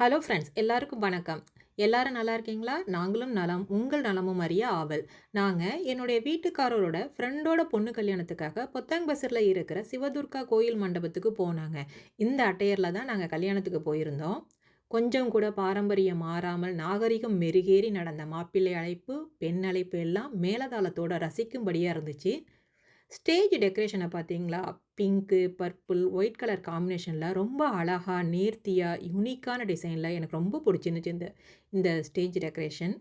Hello friends எல்லாருக்கும் வணக்கம். எல்லாரும் நல்லா இருக்கீங்களா? நாங்களும் நலம் உங்கள் நலமும் அறிய ஆவல். நாங்கள் என்னுடைய வீட்டுக்காரரோட ஃப்ரெண்டோட பொண்ணு கல்யாணத்துக்காக பொத்தாங்பசரில் இருக்கிற சிவதுர்கா கோயில் மண்டபத்துக்கு போனாங்க. இந்த அட்டையரில் தான் நாங்கள் கல்யாணத்துக்கு போயிருந்தோம். கொஞ்சம் கூட பாரம்பரியம் மாறாமல் நாகரிகம் மெருகேறி நடந்த மாப்பிள்ளை அழைப்பு பெண் அழைப்பு எல்லாம் மேலதாளத்தோட ரசிக்கும்படியாக இருந்துச்சு. ஸ்டேஜ் டெக்கரேஷனை பார்த்தீங்களா? பிங்க்கு பர்பிள் ஒயிட் கலர் காம்பினேஷனில் ரொம்ப அழகாக நேர்த்தியாக யூனிக்கான டிசைனில் எனக்கு ரொம்ப பிடிச்சிருந்துச்சு இந்த இந்த ஸ்டேஜ் டெக்கரேஷன்.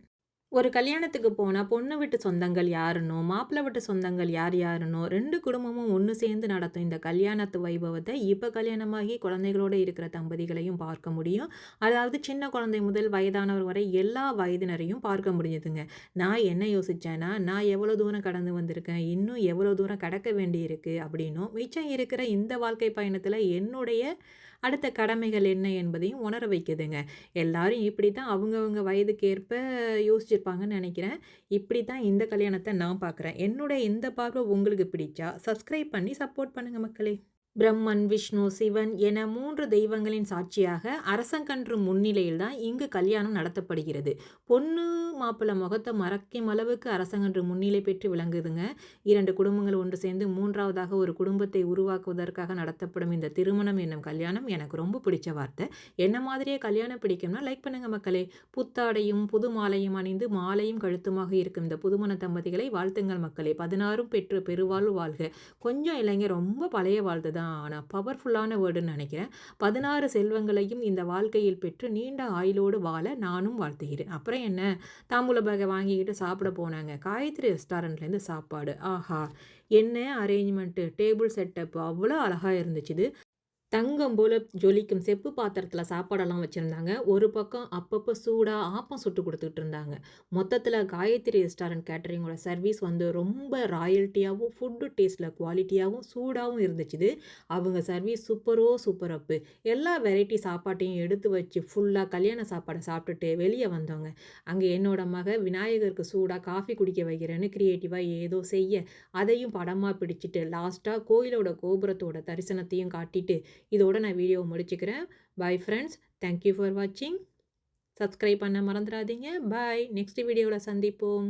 ஒரு கல்யாணத்துக்கு போனால் பொண்ணு வீட்டு சொந்தங்கள் யாருன்னோ மாப்பிள்ளை வீட்டு சொந்தங்கள் யார் யாருன்னோ ரெண்டு குடும்பமும் ஒன்று சேர்ந்து நடத்தும் இந்த கல்யாணத்து வைபவத்தை இப்போ கல்யாணமாகி குழந்தைகளோடு இருக்கிற தம்பதிகளையும் பார்க்க முடியும். அதாவது சின்ன குழந்தை முதல் வயதானவர் வரை எல்லா வயதினரையும் பார்க்க முடியுதுங்க. நான் என்ன யோசித்தேன்னா நான் எவ்வளோ தூரம் கடந்து வந்திருக்கேன் இன்னும் எவ்வளோ தூரம் கடக்க வேண்டியிருக்கு அப்படின்னும் மிச்சம் இருக்கிற இந்த வாழ்க்கை பயணத்தில் என்னுடைய அடுத்த கடமைகள் என்ன என்பதையும் உணர வைக்குதுங்க. எல்லாரும் இப்படி தான் அவங்கவுங்க வயதுக்கேற்ப பிடிச்சிருப்பாங்கன்னு நினைக்கிறேன். இப்படி தான் இந்த கல்யாணத்தை நான் பார்க்குறேன். என்னுடைய இந்த பார்வை உங்களுக்கு பிடிச்சா சப்ஸ்கிரைப் பண்ணி சப்போர்ட் பண்ணுங்கள் மக்களே. பிரம்மன் விஷ்ணு சிவன் என மூன்று தெய்வங்களின் சாட்சியாக அரசங்கன்று முன்னிலையில் தான் இங்கு கல்யாணம் நடத்தப்படுகிறது. பொண்ணு மாப்பிள்ளை முகத்தை மறைக்கும் அளவுக்கு அரசங்கன்று முன்னிலை பெற்று விளங்குதுங்க. இரண்டு குடும்பங்கள் ஒன்று சேர்ந்து மூன்றாவதாக ஒரு குடும்பத்தை உருவாக்குவதற்காக நடத்தப்படும் இந்த திருமணம் என்னும் கல்யாணம் எனக்கு ரொம்ப பிடிச்ச வார்த்தை. என்ன மாதிரியே கல்யாணம் பிடிக்கும்னா லைக் பண்ணுங்க மக்களே. புத்தாடையும் புது மாலையும் அணிந்து மாலையும் கழுத்துமாக இருக்கும் இந்த புதுமண தம்பதிகளை வாழ்த்துங்கள் மக்களே. பதினாறும் பெற்று பெருவாழ்வு வாழ்க. கொஞ்சம் இல்லைங்க ரொம்ப பழைய வாழ்த்து தான் ஆனால் பவர்ஃபுல்லான வேர்டுன்னு நினைக்கிறேன். பதினாறு செல்வங்களையும் இந்த வாழ்க்கையில் பெற்று நீண்ட ஆயுளோடு வாழ நானும் வாழ்த்துகிறேன். அப்புறம் என்ன? தாம்பூல பேகை வாங்கிக்கிட்டு சாப்பிட போனாங்க. காயத்ரி ரெஸ்டாரண்ட்லேருந்து சாப்பாடு. ஆஹா! என்ன அரேஞ்ச்மெண்ட்டு டேபிள் செட்டப் அவ்வளோ அழகாக இருந்துச்சு இது. தங்கம் போல் ஜொலிக்கும் செப்பு பாத்திரத்தில் சாப்பாடெல்லாம் வச்சுருந்தாங்க. ஒரு பக்கம் அப்பப்போ சூடாக ஆப்பம் சுட்டு கொடுத்துட்டு இருந்தாங்க. மொத்தத்தில் காயத்ரி ரெஸ்டாரண்ட் கேட்டரிங்கோட சர்வீஸ் வந்து ரொம்ப ராயல்ட்டியாகவும் ஃபுட்டு டேஸ்ட்டில் குவாலிட்டியாகவும் சூடாகவும் இருந்துச்சு அவங்க சர்வீஸ் சூப்பரோ சூப்பர் அப்பு எல்லா வெரைட்டி சாப்பாட்டையும் எடுத்து வச்சு ஃபுல்லாக கல்யாண சாப்பாடை சாப்பிட்டுட்டு வெளியே வந்தவங்க அங்கே என்னோட மக விநாயகருக்கு சூடாக காஃபி குடிக்க வைக்கிறேன்னு க்ரியேட்டிவாக ஏதோ செய்ய அதையும் படமாக பிடிச்சிட்டு லாஸ்ட்டாக கோயிலோட கோபுரத்தோட தரிசனத்தையும் காட்டிட்டு இதோட நான் வீடியோவை முடிச்சுக்கிறேன். Bye friends thank you for வாட்சிங் சப்ஸ்கிரைப் பண்ண மறந்துடாதீங்க. பாய் நெக்ஸ்ட் வீடியோவில் சந்திப்போம்.